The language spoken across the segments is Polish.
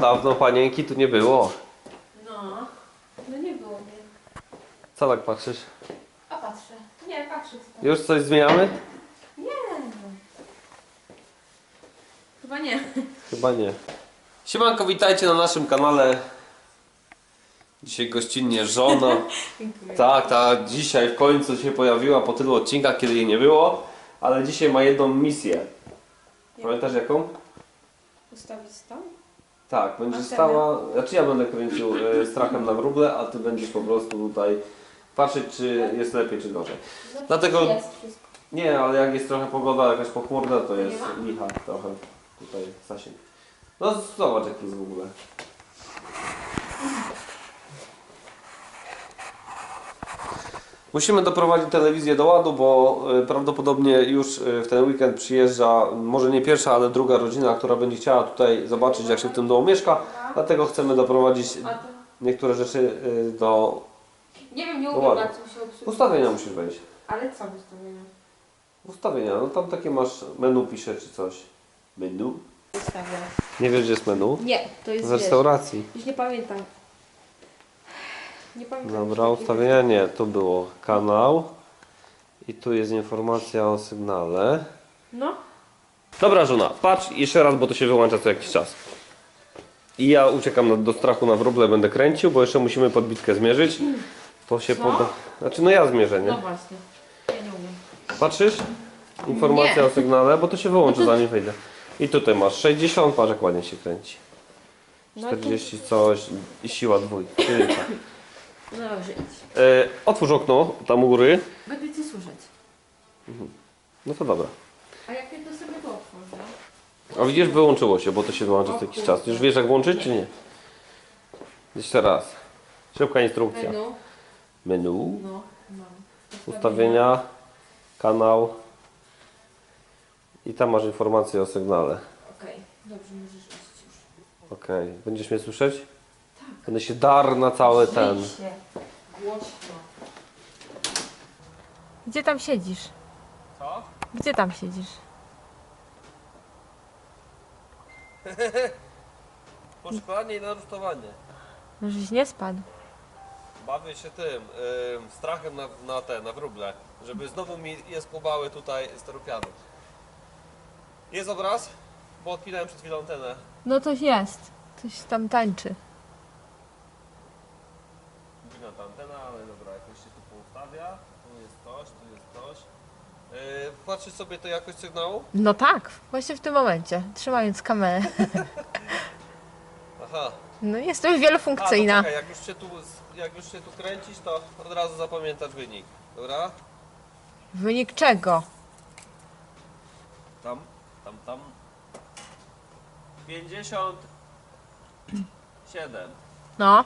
dawno panienki tu nie było. No, no nie było mnie. Co tak patrzysz? A patrzę. Nie, patrzę. co tam. Już coś zmieniamy? Nie. no. Chyba nie. Chyba nie. Siemanko, witajcie na naszym kanale. Dzisiaj gościnnie żona. Dziękuję. Tak, tak, dzisiaj w końcu się pojawiła po tylu odcinkach, kiedy jej nie było. Ale dzisiaj ma jedną misję. Pamiętasz jaką? Ustawić tam? Tak, będziesz Antenę. stała, znaczy ja będę kręcił e, strachem na wróble, a ty będziesz po prostu tutaj patrzeć, czy jest lepiej, czy gorzej. Dlatego- Jest wszystko. Nie, ale jak jest trochę pogoda jakaś pochmurna, to jest licha trochę tutaj zasięg. No zobacz jak jest w ogóle. Musimy doprowadzić telewizję do ładu, bo y, prawdopodobnie już y, w ten weekend przyjeżdża, może nie pierwsza, ale druga rodzina, która będzie chciała tutaj zobaczyć jak się w tym domu mieszka. Dlatego chcemy doprowadzić niektóre rzeczy y, do Nie wiem, nie umiem ładnie. jak to się obsługuje. ustawienia musisz wejść. Ale co ustawienia? Ustawienia, no tam takie masz menu pisze czy coś. Menu? Nie wiesz gdzie jest menu? Nie, to jest wiesz, restauracji. Już nie pamiętam. Nie pamiętam. Dobra, ustawienia nie, tu było kanał i tu jest informacja o sygnale. No. Dobra żona, patrz jeszcze raz, bo to się wyłącza co jakiś czas. I ja uciekam na, do strachu na wróble, będę kręcił, bo jeszcze musimy podbitkę zmierzyć. To się Co? poda... Znaczy no ja zmierzę, nie? No właśnie. Ja nie umiem. Patrzysz? Informacja Nie. o sygnale, bo to się wyłączy No to- zanim wejdę. I tutaj masz 60, patrz jak ładnie się kręci. No to- 40 coś i siła dwójki. Trójka. No dobrze, idź. E, otwórz okno, tam u góry. Będę cię słyszeć. No to dobra. A jak nie to sobie to otworzę? A widzisz, wyłączyło się, bo to się wyłącza co jakiś czas. Już wiesz jak włączyć, czy nie? Jeszcze raz. Szybka instrukcja. Menu. Menu, No, mam. ustawienia, kanał. I tam masz informację o sygnale. Okej, dobrze, możesz iść już. Okej. Będziesz mnie słyszeć? Będę się dar na cały ten. Się. Głośno. Gdzie tam siedzisz? Co? Gdzie tam siedzisz? Poszkolenie i narusztowanie. No, żeś nie spadł. Bawię się tym, ym, strachem na, na te, na wróble, żeby znowu mi je skubały tutaj steropiany. Jest obraz? Bo odpinałem przed chwilą antenę. No to jest. Coś tam tańczy. Ta antena, ale dobra, jakoś się tu poustawia. Tu jest coś, tu jest coś. Yy, patrzysz sobie to jakość sygnału? No tak, właśnie w tym momencie, trzymając kamerę. Aha. No jestem A, wielofunkcyjna. czekaj, jak już, się tu, jak już się tu kręcisz, to od razu zapamiętasz wynik. Dobra? Wynik czego? Tam, tam, tam. 57. No.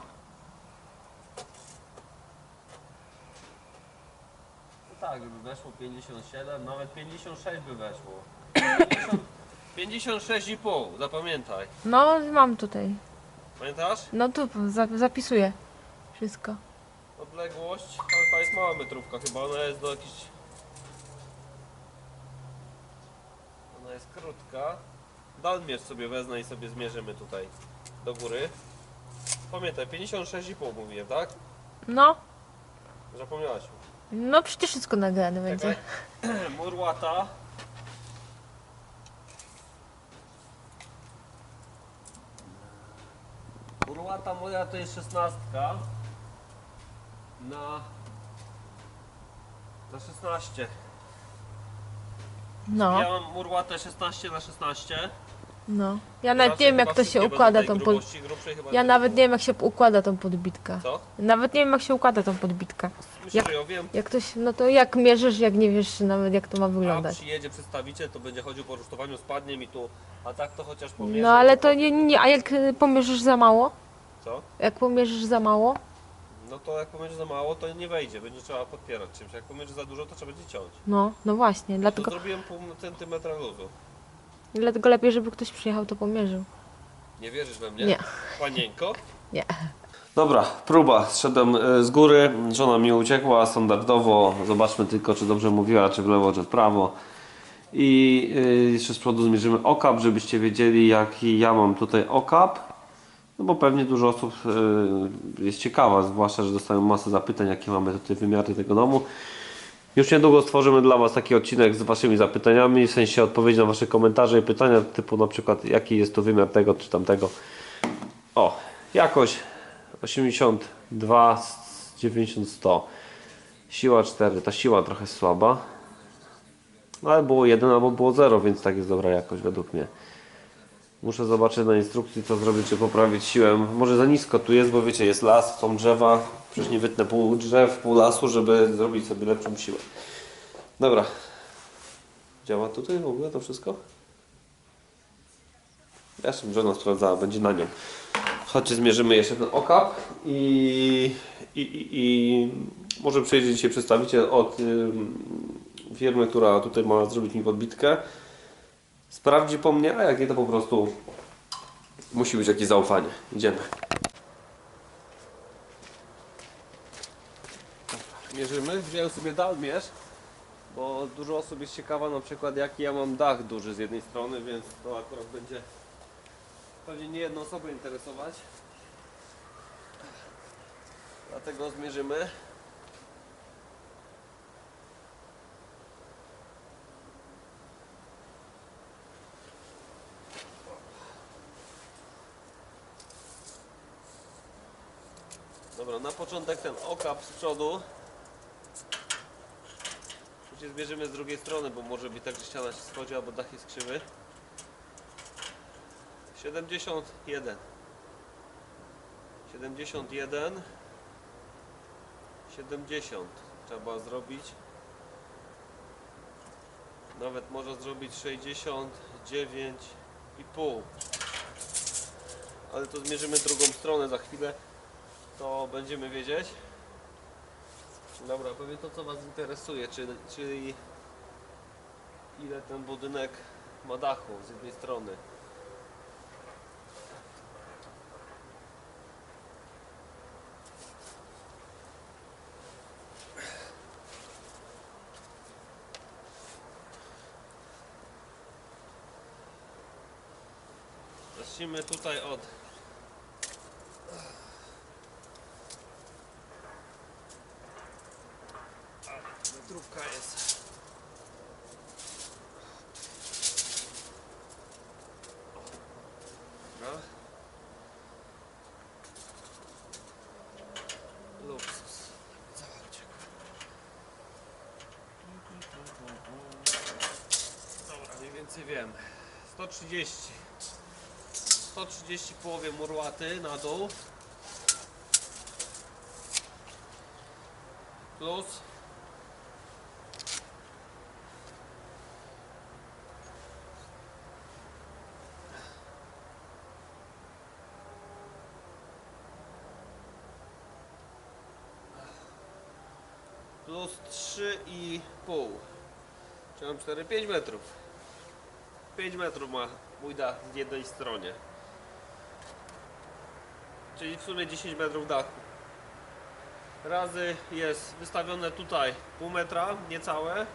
Tak, gdyby weszło 57, nawet 56 by weszło. 50 56,5, zapamiętaj. No, mam tutaj. Pamiętasz? No tu za- zapisuję wszystko. Odległość, ale to jest mała metrówka chyba, ona jest do jakiejś... Ona jest krótka. Dalmierz sobie wezmę i sobie zmierzymy tutaj do góry. Pamiętaj, 56,5 mówiłem, tak? No, Zapomniałaś. No przecież wszystko nagrane będzie. Czekaj. Mur łata. Mur łata moja to jest szesnastka. Na... Na 16. No, Ja mam mur łatę 16 na 16. no. Ja nawet nie wiem jak to się układa tą pod... Ja nawet nie wiem jak się układa tą podbitkę. Co? Nawet nie wiem jak się układa tą podbitkę. Myślę, Jak- że ja wiem. Jak ktoś, no to jak mierzysz, jak nie wiesz nawet jak to ma A wyglądać. przyjedzie przedstawiciel, to będzie chodził po rusztowaniu, spadnie mi tu. A tak to chociaż pomierzę. No ale to nie, nie, a jak y, pomierzysz za mało? Co? Jak pomierzysz za mało? No to jak pomierzy za mało, to nie wejdzie. Będzie trzeba podpierać czymś. Jak pomierzy za dużo, to trzeba będzie ciąć. No, no właśnie, Tu dlatego, zrobiłem pół centymetra luzu. dlatego lepiej, żeby ktoś przyjechał, to pomierzył. Nie wierzysz we mnie? Nie. Panieńko? Nie. Dobra, próba. Zszedłem e, z góry, żona mi uciekła standardowo. Zobaczmy tylko, czy dobrze mówiła, czy w lewo, czy w prawo. I y, jeszcze z przodu zmierzymy okap, żebyście wiedzieli, jaki ja mam tutaj okap. No bo pewnie dużo osób y, jest ciekawa, zwłaszcza, że dostają masę zapytań, jakie mamy tutaj wymiary tego domu. Już niedługo stworzymy dla Was taki odcinek z Waszymi zapytaniami, w sensie odpowiedzi na Wasze komentarze i pytania, typu na przykład jaki jest to wymiar tego czy tamtego. O, jakość 82 z 90 100. Siła 4, ta siła trochę słaba. No ale było 1 albo było 0, więc tak jest dobra jakość według mnie. Muszę zobaczyć na instrukcji co zrobić, czy poprawić siłę. Może za nisko tu jest, bo wiecie, jest las, są drzewa. Przecież nie wytnę pół drzew, pół lasu, żeby zrobić sobie lepszą siłę. Dobra. Działa tutaj w ogóle to wszystko? Ja jeszcze żona sprawdzała, będzie na nią. Chodźcie, zmierzymy jeszcze ten okap i, i, i, może przyjedzie dzisiaj przedstawiciel od ym, firmy, która tutaj ma zrobić mi podbitkę. Sprawdzi po mnie, a jak nie to po prostu musi być jakieś zaufanie. Idziemy. Mierzymy. Wziąłem sobie dalmierz, bo dużo osób jest ciekawa na przykład jaki ja mam dach duży z jednej strony, więc to akurat będzie pewnie nie jedną osobę interesować. Dlatego zmierzymy. Dobra, na początek ten okap z przodu. Później zbierzemy z drugiej strony, bo może być tak, że ściana się schodzi, albo dach jest krzywy. 71 71 70 trzeba zrobić. Nawet może zrobić 69 i pół. Ale to zmierzymy drugą stronę za chwilę. To będziemy wiedzieć. Dobra powiem to co was interesuje czyli, czyli ile ten budynek ma dachu z jednej strony Zacznijmy tutaj od A, metrówka jest. Dobra. Luksus. Zobaczcie. Dobra, mniej więcej wiem. 130. 130 w połowie murłaty na dół. Plus. Plus 3,5 Czyli mam 4, 5 metrów. 5 metrów ma mój dach w jednej stronie Czyli w sumie 10 metrów dachu Razy jest wystawione tutaj pół metra, niecałe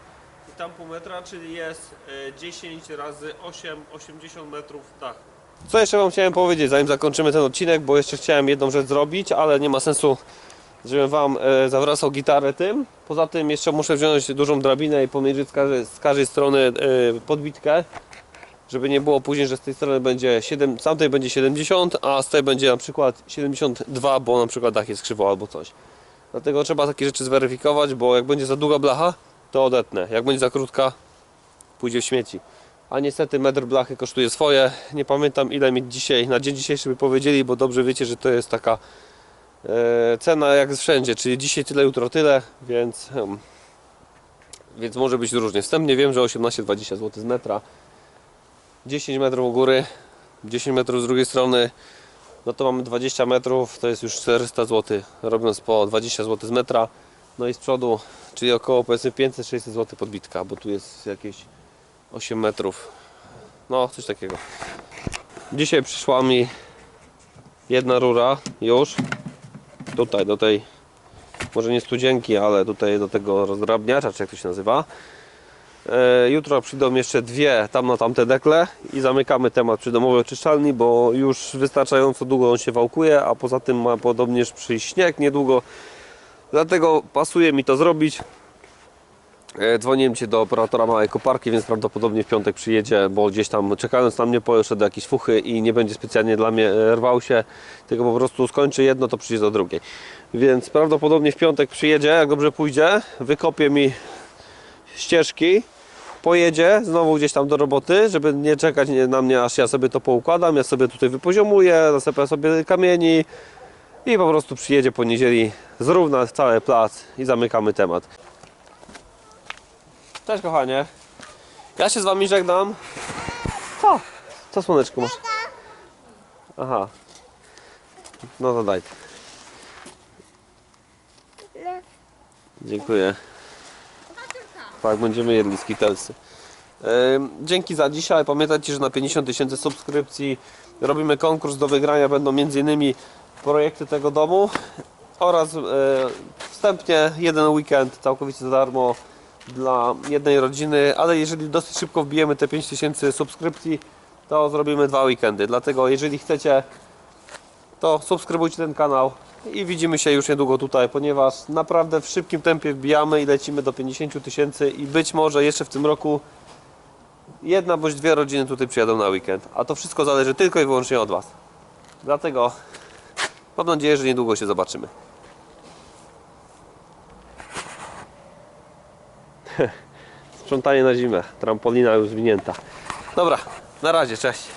i tam pół metra, czyli jest e, 10 razy 8, 80 metrów dachu. Co jeszcze Wam chciałem powiedzieć, zanim zakończymy ten odcinek, bo jeszcze chciałem jedną rzecz zrobić, ale nie ma sensu, żebym Wam e, zawracał gitarę tym. Poza tym jeszcze muszę wziąć dużą drabinę i pomierzyć z każdej, z każdej strony e, podbitkę, żeby nie było później, że z tej strony będzie 7, z tamtej będzie 70, a z tej będzie na przykład 72, bo na przykład dach jest krzywo albo coś. Dlatego trzeba takie rzeczy zweryfikować, bo jak będzie za długa blacha, to odetnę. Jak będzie za krótka, pójdzie w śmieci. A niestety metr blachy kosztuje swoje. Nie pamiętam ile mi dzisiaj, na dzień dzisiejszy by powiedzieli, bo dobrze wiecie, że to jest taka e, cena jak wszędzie, czyli dzisiaj tyle, jutro tyle, więc, em, więc może być różnie. Wstępnie wiem, że 18-20 zł z metra. 10 metrów u góry, 10 metrów z drugiej strony, no to mamy 20 metrów, to jest już 400 zł, robiąc po 20 zł z metra. No i z przodu, czyli około powiedzmy 500-600 zł podbitka, bo tu jest jakieś 8 metrów. No, coś takiego. Dzisiaj przyszła mi jedna rura już. Tutaj, do tej, może nie studzienki, ale tutaj do tego rozdrabniacza, czy jak to się nazywa. E, jutro przyjdą jeszcze dwie tam na tamte dekle i zamykamy temat przydomowej oczyszczalni, bo już wystarczająco długo on się wałkuje, a poza tym ma podobnież przyjść śnieg niedługo. Dlatego pasuje mi to zrobić. E, Dzwoniłem Cię do operatora małej koparki, więc prawdopodobnie w piątek przyjedzie, bo gdzieś tam czekając na mnie poszedł do jakiejś fuchy i nie będzie specjalnie dla mnie e, rwał się, tylko po prostu skończy jedno, to przyjdzie do drugiej. Więc prawdopodobnie w piątek przyjedzie, jak dobrze pójdzie, wykopie mi ścieżki, pojedzie znowu gdzieś tam do roboty, żeby nie czekać na mnie, aż ja sobie to poukładam, ja sobie tutaj wypoziomuję, zasypię sobie kamieni i po prostu przyjedzie po niedzieli, zrówna cały plac i zamykamy temat. Cześć kochanie. Ja się z wami żegnam. Co? Co słoneczko masz? Aha. No to daj. Dziękuję. Tak, będziemy jedli skitelsy. Dzięki za dzisiaj. Pamiętajcie, że na 50 tysięcy subskrypcji robimy konkurs do wygrania. Będą m.in. projekty tego domu oraz e, wstępnie jeden weekend całkowicie za darmo dla jednej rodziny, ale jeżeli dosyć szybko wbijemy te 5000 subskrypcji, to zrobimy dwa weekendy. Dlatego jeżeli chcecie, to subskrybujcie ten kanał i widzimy się już niedługo tutaj, ponieważ naprawdę w szybkim tempie wbijamy i lecimy do 50 tysięcy i być może jeszcze w tym roku jedna bądź dwie rodziny tutaj przyjadą na weekend. A to wszystko zależy tylko i wyłącznie od Was. Dlatego mam nadzieję, że niedługo się zobaczymy. Sprzątanie na zimę. Trampolina już zwinięta. Dobra, na razie, cześć.